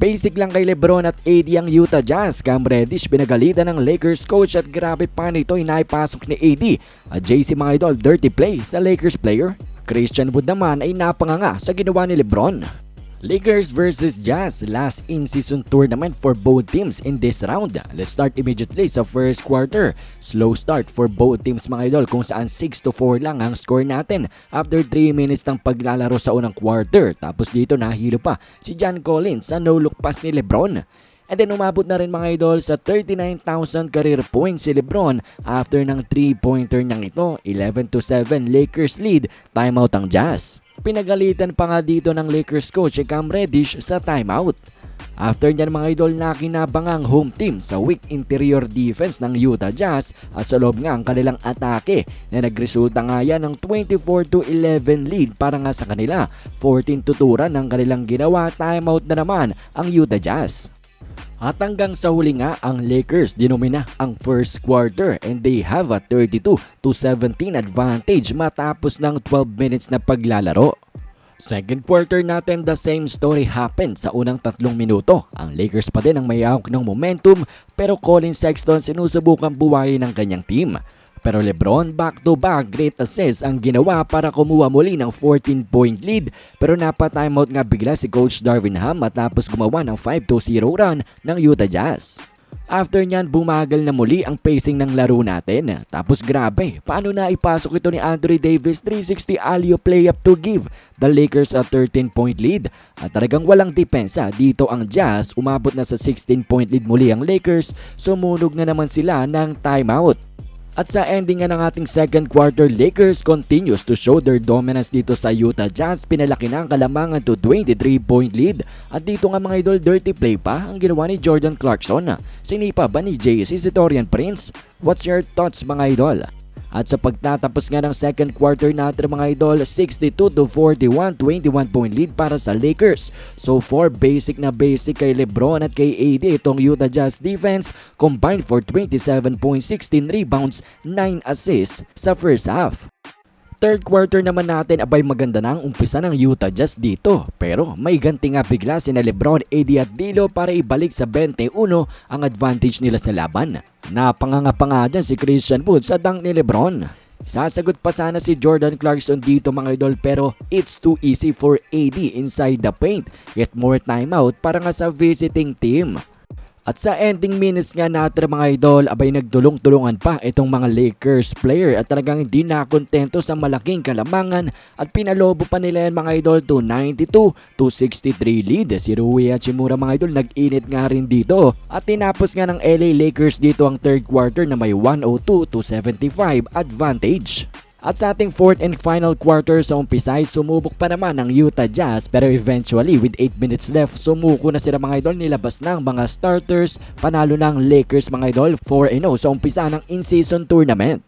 Basic lang kay Lebron at AD ang Utah Jazz. Cam Reddish pinagalitan ng Lakers coach at grabe pa nito inaipasok ni AD. At JC mga idol, dirty play sa Lakers player. Christian Wood naman ay napanganga sa ginawa ni Lebron. Lakers versus Jazz last in-season tournament for both teams in this round. Let's start immediately sa first quarter. Slow start for both teams mga idol kung saan 6 to 4 lang ang score natin after 3 minutes ng paglalaro sa unang quarter. Tapos dito nahilo pa si John Collins sa no-look pass ni Lebron. And then umabot na rin mga idol sa 39,000 career points si Lebron after ng 3-pointer niyang ito. 11 to 7 Lakers lead, timeout ang Jazz. Pinagalitan pa nga dito ng Lakers coach si Cam Reddish sa timeout. After niyan mga idol nakinabang ang home team sa weak interior defense ng Utah Jazz at sa loob nga ang kanilang atake na nagresulta nga yan ng 24 to 11 lead para nga sa kanila. 14 tuturan ng kanilang ginawa timeout na naman ang Utah Jazz. At hanggang sa huli nga, ang Lakers dinomina ang first quarter and they have a 32 to 17 advantage matapos ng 12 minutes na paglalaro. Second quarter natin, the same story happened sa unang tatlong minuto. Ang Lakers pa din ang may hawak ng momentum pero Colin Sexton sinusubukan buhayin ng kanyang team. Pero Lebron back-to-back great assist ang ginawa para kumuha muli ng 14-point lead pero napa-timeout nga bigla si Coach Darvin Ham matapos gumawa ng 5-0 run ng Utah Jazz. After nyan, bumagal na muli ang pacing ng laro natin. Tapos grabe, paano na ipasok ito ni Anthony Davis 360 alley play up to give the Lakers a 13-point lead. At talagang walang depensa dito ang Jazz, umabot na sa 16-point lead muli ang Lakers, sumunog na naman sila ng timeout. At sa ending nga ng ating second quarter, Lakers continues to show their dominance dito sa Utah Jazz. Pinalaki na ang kalamangan to 23-point lead. At dito nga mga idol, dirty play pa ang ginawa ni Jordan Clarkson. Sinipa ba ni JC si Prince? What's your thoughts mga idol? At sa pagtatapos nga ng second quarter natin mga idol, 62 to 41, 21 point lead para sa Lakers. So far, basic na basic kay Lebron at kay AD itong Utah Jazz defense combined for 27.16 rebounds, 9 assists sa first half. Third quarter naman natin abay maganda na ang umpisa ng Utah Jazz dito. Pero may ganti nga bigla si na Lebron, AD at Dilo para ibalik sa 21 ang advantage nila sa laban. Napanganga pa nga dyan si Christian Wood sa dunk ni Lebron. Sasagot pa sana si Jordan Clarkson dito mga idol pero it's too easy for AD inside the paint. Get more timeout para nga sa visiting team. At sa ending minutes nga natin mga idol, abay nagdulong-tulungan pa itong mga Lakers player at talagang hindi nakontento sa malaking kalamangan at pinalobo pa nila yan mga idol to 92 to 63 lead. Si Rui Hachimura mga idol nag-init nga rin dito at tinapos nga ng LA Lakers dito ang third quarter na may 102 to 75 advantage. At sa ating fourth and final quarter sa umpisa ay sumubok pa naman ang Utah Jazz. Pero eventually with 8 minutes left sumuko na sila mga idol. Nilabas ng mga starters. Panalo ng Lakers mga idol. 4-0 sa umpisa ng in-season tournament.